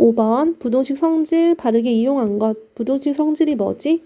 5번 부동식 성질 바르게 이용한 것. 부동식 성질이 뭐지?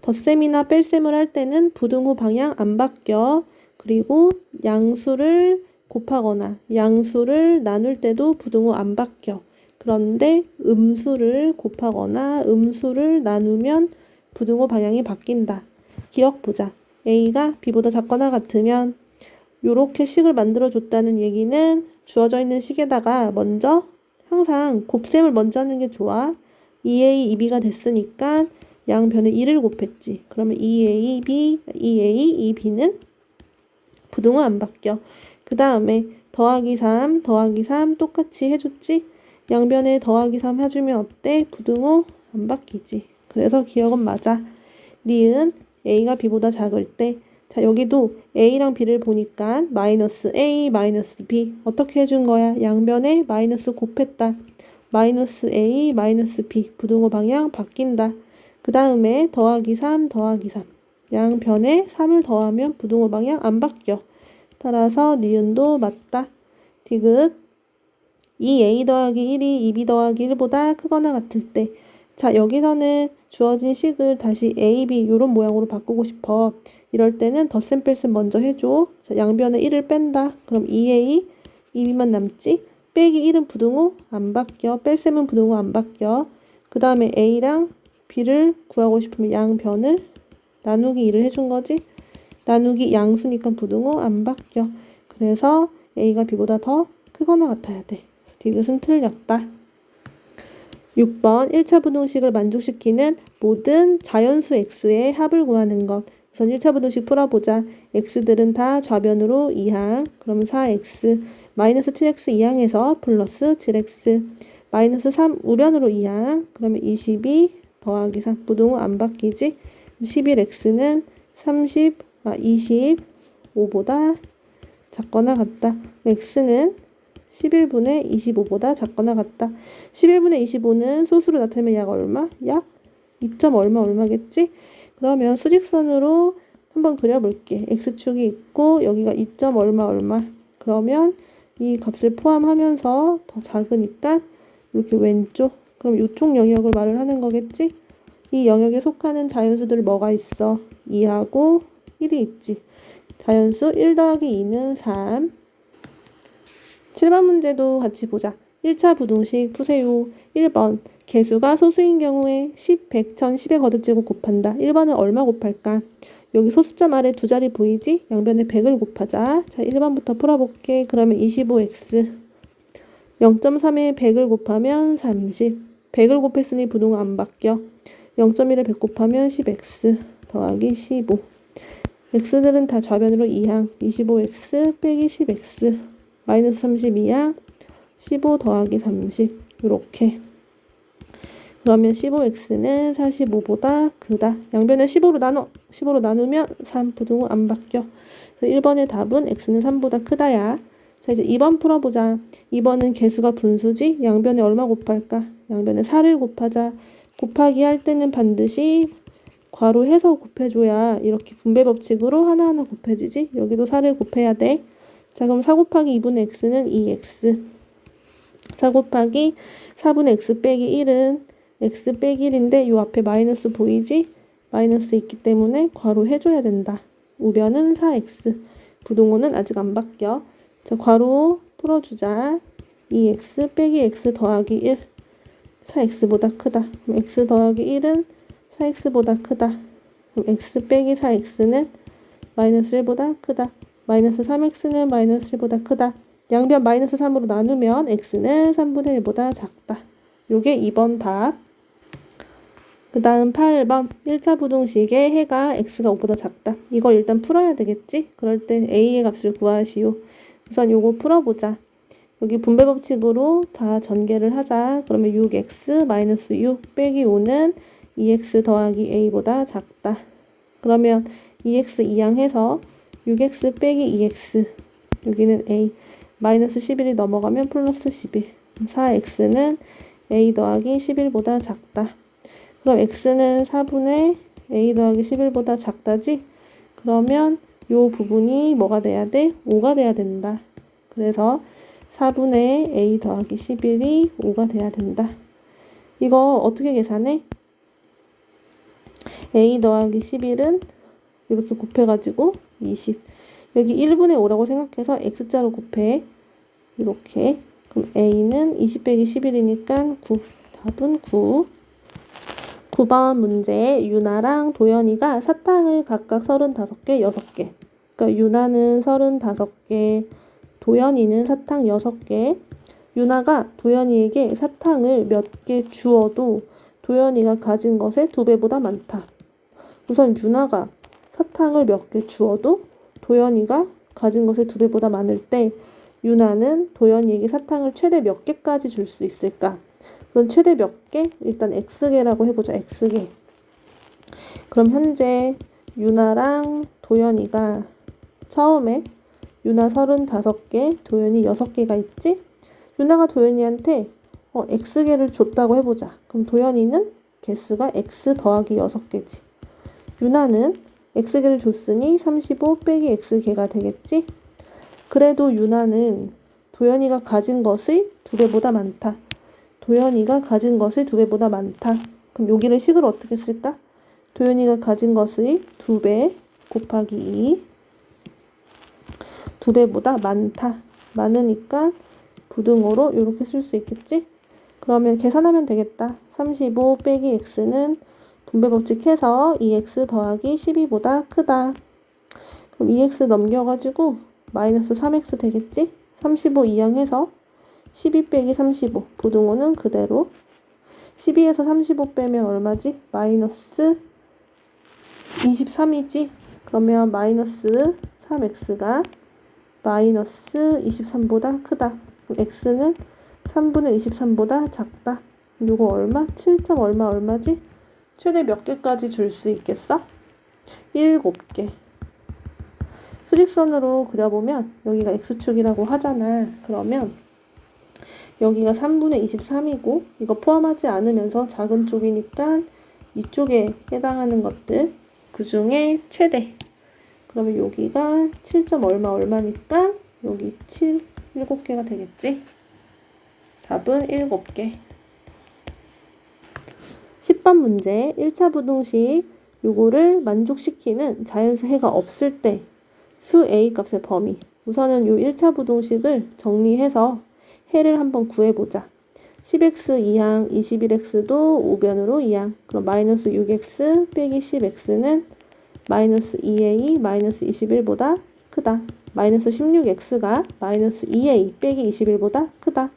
덧셈이나 뺄셈을 할 때는 부등 호 방향 안 바뀌어. 그리고 양수를 곱하거나 양수를 나눌 때도 부등 호 안 바뀌어. 그런데 음수를 곱하거나 음수를 나누면 부등 호 방향이 바뀐다. 기억 보자. A가 B보다 작거나 같으면 요렇게 식을 만들어 줬다는 얘기는 주어져 있는 식에다가 먼저 항상 곱셈을 먼저 하는 게 좋아. 2A, 2B가 됐으니까 양변에 1을 곱했지. 그러면 2A, B, 2A, 2B는 부등호 안 바뀌어. 그 다음에 더하기 3, 더하기 3 똑같이 해줬지? 양변에 더하기 3 해주면 어때? 부등호 안 바뀌지. 그래서 기억은 맞아. 니은 A가 B보다 작을 때. 자, 여기도 A랑 B를 보니까 마이너스 A, 마이너스 B. 어떻게 해준 거야? 양변에 마이너스 곱했다. 마이너스 A, 마이너스 B. 부등호 방향 바뀐다. 그 다음에 더하기 3, 더하기 3. 양변에 3을 더하면 부등호 방향 안 바뀌어. 따라서 니은도 맞다. 디귿 2a 더하기 1이 2b 더하기 1보다 크거나 같을 때. 자, 여기서는 주어진 식을 다시 a, b 이런 모양으로 바꾸고 싶어. 이럴 때는 덧셈 뺄셈 먼저 해줘. 자, 양변에 1을 뺀다. 그럼 2a, 2b만 남지? 빼기 1은 부등호 안 바뀌어. 뺄셈은 부등호 안 바뀌어. 그 다음에 a랑 b를 구하고 싶으면 양변을 나누기 2를 해준 거지. 나누기 양수니까 부등호 안 바뀌어. 그래서 a가 b보다 더 크거나 같아야 돼. 디귿은 틀렸다. 6번 1차 부등식을 만족시키는 모든 자연수 x의 합을 구하는 것. 우선 1차 부등식 풀어보자. x들은 다 좌변으로 2항. 그러면 4x. 마이너스 7x 2항에서 플러스 7x. 마이너스 3 우변으로 2항. 그러면 22 더하기 3. 부등호 안 바뀌지? 11x는 30, 아, 25보다 작거나 같다. x는 11분의 25보다 작거나 같다. 11분의 25는 소수로 나타내면 약 얼마? 약 2점 얼마 얼마겠지? 그러면 수직선으로 한번 그려볼게. x축이 있고 여기가 2점 얼마 얼마. 그러면 이 값을 포함하면서 더 작으니까 이렇게 왼쪽. 그럼 이쪽 영역을 말을 하는 거겠지? 이 영역에 속하는 자연수들 뭐가 있어? 2하고 1이 있지. 자연수 1 더하기 2는 3. 7번 문제도 같이 보자. 1차 부등식 푸세요. 1번 개수가 소수인 경우에 10, 100, 1000, 10의 거듭제곱 곱한다. 1번은 얼마 곱할까? 여기 소수점 아래 두 자리 보이지? 양변에 100을 곱하자. 자, 1번부터 풀어볼게. 그러면 25x 0.3에 100을 곱하면 30. 100을 곱했으니 부등호 안 바뀌어. 0.1에 100 곱하면 10x 더하기 15. x들은 다 좌변으로 2항. 25x 빼기 10x 마이너스 32항 15 더하기 30 이렇게 그러면 15x는 45보다 크다. 양변을 15로 나눠 15로 나누면 3 부등호 안 바뀌어. 그래서 1번의 답은 x는 3보다 크다야. 자 이제 2번 풀어보자. 2번은 개수가 분수지 양변에 얼마 곱할까? 양변에 4를 곱하자. 곱하기 할 때는 반드시 괄호해서 곱해줘야 이렇게 분배 법칙으로 하나하나 곱해지지. 여기도 4를 곱해야 돼. 자 그럼 4 곱하기 2분의 x는 2x 4 곱하기 4분의 x 빼기 1은 x 빼기 1인데 요 앞에 마이너스 보이지? 마이너스 있기 때문에 괄호 해줘야 된다. 우변은 4x 부동호는 아직 안 바뀌어. 자 괄호 풀어주자. 2x 빼기 x 더하기 1 4x보다 크다. 그럼 x 더하기 1은 4x보다 크다. 그럼 x 빼기 4x는 마이너스 1보다 크다. 마이너스 3x는 마이너스 1보다 크다. 양변 마이너스 3으로 나누면 x는 3분의 1보다 작다. 요게 2번 답. 그 다음 8번 1차 부등식의 해가 x가 5보다 작다. 이걸 일단 풀어야 되겠지? 그럴 때 a의 값을 구하시오. 우선 요거 풀어보자. 여기 분배 법칙으로 다 전개를 하자. 그러면 6x 마이너스 6 빼기 5는 2x 더하기 a보다 작다. 그러면 2x 이항해서 6x 빼기 2x 여기는 a 마이너스 11이 넘어가면 플러스 11 4x는 a 더하기 11보다 작다. 그럼 x는 4분의 a 더하기 11보다 작다지? 그러면 요 부분이 뭐가 돼야 돼? 5가 돼야 된다. 그래서 4분의 a 더하기 11이 5가 돼야 된다. 이거 어떻게 계산해? a 더하기 11은 이렇게 곱해가지고 20. 여기 1분의 5라고 생각해서 x자로 곱해. 이렇게. 그럼 a는 20 빼기 11이니까 9. 답은 9. 9번 문제 유나랑 도연이가 사탕을 각각 35개, 6개. 그러니까 유나는 35개, 도연이는 사탕 6개. 유나가 도연이에게 사탕을 몇 개 주어도 도연이가 가진 것의 두 배보다 많다. 우선 유나가 사탕을 몇 개 주어도 도연이가 가진 것의 두 배보다 많을 때 유나는 도연이에게 사탕을 최대 몇 개까지 줄 수 있을까? 그건 최대 몇 개? 일단 x개라고 해보자. x개. 그럼 현재 유나랑 도연이가 처음에 유나 35개, 도연이 6개가 있지? 유나가 도연이한테 어, x개를 줬다고 해보자. 그럼 도연이는 개수가 x 더하기 6개지. 유나는 x개를 줬으니 35 빼기 x개가 되겠지? 그래도 유나는 도연이가 가진 것의 두 배보다 많다. 도연이가 가진 것의 두 배보다 많다. 그럼 여기를 식으로 어떻게 쓸까? 도연이가 가진 것의 두배 곱하기 2. 두 배보다 많다. 많으니까 부등호로 이렇게 쓸 수 있겠지? 그러면 계산하면 되겠다. 35 빼기 x는 분배 법칙 해서 2x 더하기 12보다 크다. 그럼 2x 넘겨가지고 마이너스 3x 되겠지? 35 이항해서 12 빼기 35 부등호는 그대로 12에서 35 빼면 얼마지? 마이너스 23이지? 그러면 마이너스 3x가 마이너스 23보다 크다. 그럼 x는 3분의 23보다 작다. 요거 얼마? 7점 얼마 얼마지? 최대 몇 개까지 줄 수 있겠어? 7개. 수직선으로 그려보면 여기가 x축이라고 하잖아. 그러면 여기가 3분의 23이고 이거 포함하지 않으면서 작은 쪽이니까 이쪽에 해당하는 것들 그 중에 최대. 그러면 여기가 7점 얼마 얼마니까 여기 7, 7개가 되겠지? 답은 7개. 10번 문제 1차 부등식 요거를 만족시키는 자연수 해가 없을 때 수 A 값의 범위 우선은 요 1차 부등식을 정리해서 해를 한번 구해보자 10x 이항 21x도 우변으로 이항 그럼 마이너스 6x 빼기 10x는 마이너스 2a 마이너스 21보다 크다 마이너스 16x가 마이너스 2a 빼기 21보다 크다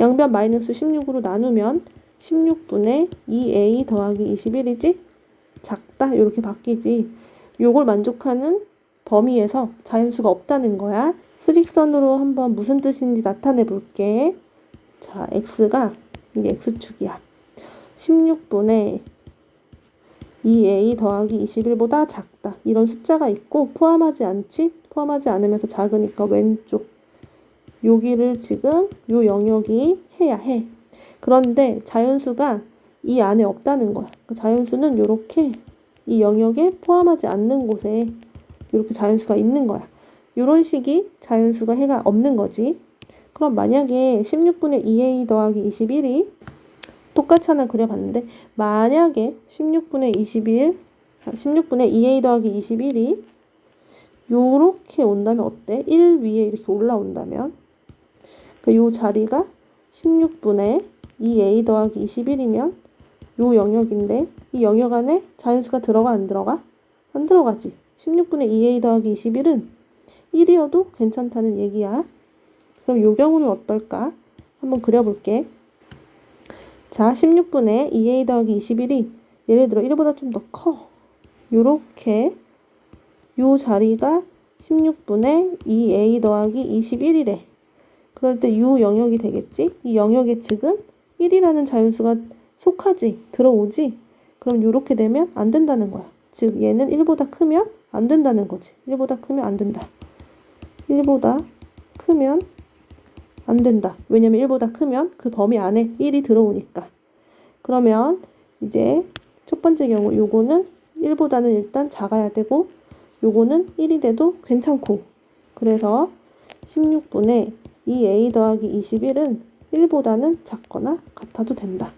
양변 마이너스 16으로 나누면 16분의 2a 더하기 21이지? 작다 이렇게 바뀌지. 요걸 만족하는 범위에서 자연수가 없다는 거야. 수직선으로 한번 무슨 뜻인지 나타내 볼게. 자, x가 이게 x축이야. 16분의 2a 더하기 21보다 작다. 이런 숫자가 있고 포함하지 않지? 포함하지 않으면서 작으니까 왼쪽. 여기를 지금 요 영역이 해야 해. 그런데 자연수가 이 안에 없다는 거야. 그 자연수는 이렇게 이 영역에 포함하지 않는 곳에 이렇게 자연수가 있는 거야. 이런 식이 자연수가 해가 없는 거지. 그럼 만약에 16분의 2a 더하기 21이 똑같이 하나 그려봤는데 만약에 16분의 21, 16분의 2a 더하기 21이 요렇게 온다면 어때? 1 위에 이렇게 올라온다면 그요 자리가 16분의 2a 더하기 21이면 요 영역인데 이 영역 안에 자연수가 들어가 안 들어가? 안 들어가지. 16분의 2a 더하기 21은 1이어도 괜찮다는 얘기야. 그럼 요 경우는 어떨까? 한번 그려볼게. 자, 16분의 2a 더하기 21이 예를 들어 1보다 좀 더 커. 요렇게 요 자리가 16분의 2a 더하기 21이래. 그럴 때 요 영역이 되겠지? 이 영역의 측은 1이라는 자연수가 속하지, 들어오지? 그럼 요렇게 되면 안 된다는 거야. 즉, 얘는 1보다 크면 안 된다는 거지. 1보다 크면 안 된다. 1보다 크면 안 된다. 왜냐면 1보다 크면 그 범위 안에 1이 들어오니까. 그러면 이제 첫 번째 경우 요거는 1보다는 일단 작아야 되고 요거는 1이 돼도 괜찮고 그래서 16분의 2a 더하기 21은 1보다는 작거나 같아도 된다.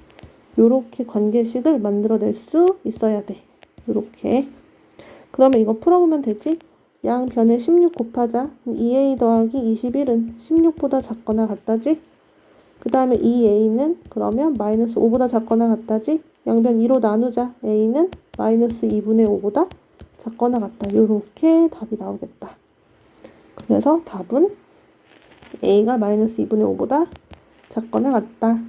요렇게 관계식을 만들어낼 수 있어야 돼. 요렇게. 그러면 이거 풀어보면 되지? 양 변에 16 곱하자. 2a 더하기 21은 16보다 작거나 같다지? 그 다음에 2a는 그러면 마이너스 5보다 작거나 같다지? 양변 2로 나누자. a는 마이너스 2분의 5보다 작거나 같다. 요렇게 답이 나오겠다. 그래서 답은 a가 마이너스 2분의 5보다 작거나 같다.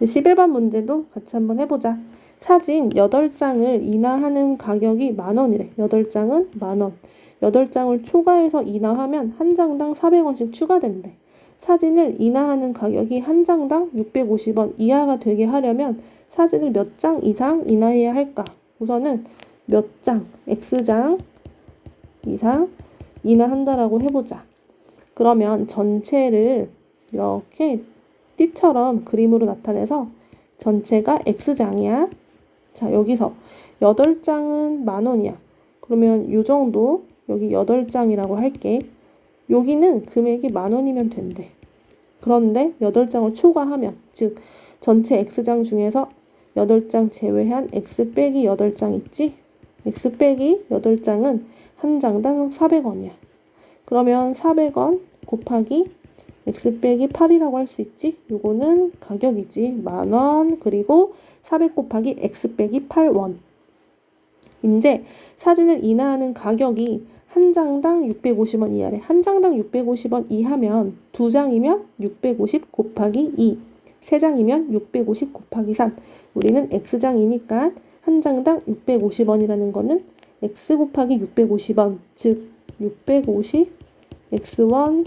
이제 11번 문제도 같이 한번 해보자. 사진 8장을 인화하는 가격이 만 원이래. 8장은 만 원. 8장을 초과해서 인화하면 한 장당 400원씩 추가된대. 사진을 인화하는 가격이 한 장당 650원 이하가 되게 하려면 사진을 몇 장 이상 인화해야 할까? 우선은 몇 장, X장 이상 인화한다라고 해보자. 그러면 전체를 이렇게 띠처럼 그림으로 나타내서 전체가 X장이야. 자, 여기서 8장은 만 원이야. 그러면 요 정도 여기 8장이라고 할게. 여기는 금액이 만 원이면 된대. 그런데 8장을 초과하면 즉 전체 X장 중에서 8장 제외한 X 빼기 8장 있지? X 빼기 8장은 한 장당 400원이야. 그러면 400원 곱하기 x 빼기 8이라고 할 수 있지? 요거는 가격이지. 만원 그리고 400 곱하기 x 빼기 8원. 이제 사진을 인화하는 가격이 한 장당 650원 이하래. 한 장당 650원 이하면 두 장이면 650 곱하기 2. 세 장이면 650 곱하기 3. 우리는 x장이니까 한 장당 650원이라는 거는 x 곱하기 650원, 즉 650 x1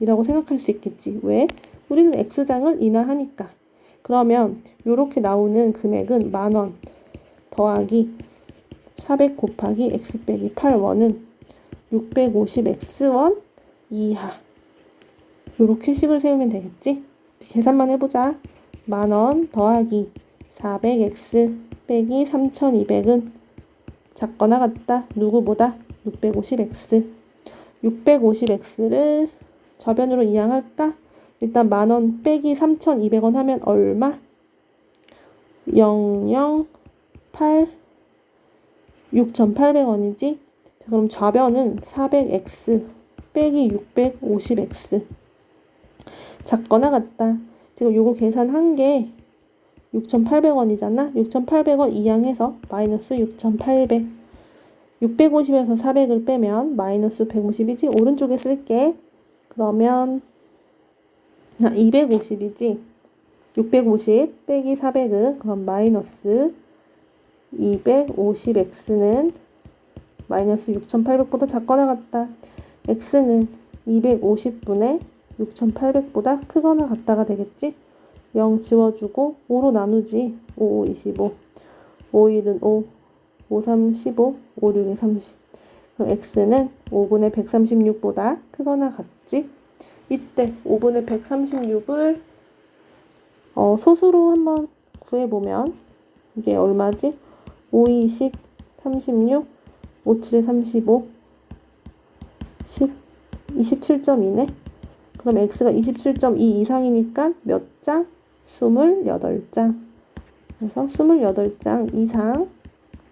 이라고 생각할 수 있겠지. 왜? 우리는 x장을 인하하니까. 그러면 이렇게 나오는 금액은 만 원 더하기 400 곱하기 x 빼기 8원은 650 x원 이하. 이렇게 식을 세우면 되겠지? 계산만 해보자. 만원 더하기 400x 빼기 3200은 작거나 같다. 누구보다 650x. 650x를 저변으로 이항할까? 일단 만원 빼기 3,200원 하면 얼마? 008 6,800원이지? 자, 그럼 좌변은 400x 빼기 650x 작거나 같다. 지금 요거 계산한 게 6,800원이잖아. 6,800원 이항해서 마이너스 6,800. 650에서 400을 빼면 마이너스 150이지. 오른쪽에 쓸게. 그러면 아, 250이지. 650 빼기 400은 그럼 마이너스 250x는 마이너스 6,800보다 작거나 같다. x는 250분의 6,800보다 크거나 같다가 되겠지? 0 지워주고 5로 나누지 5, 5, 25 5, 1은 5 5, 3, 15 5, 6이 30 그럼 x는 5분의 136보다 크거나 같지? 이때 5분의 136을 어, 소수로 한번 구해보면 이게 얼마지? 5, 20, 36 5, 7, 35 10 27.2네 그럼 x가 27.2 이상이니까 몇 장? 28장. 그래서 28장 이상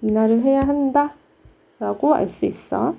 인하를 해야 한다. 라고 알 수 있어.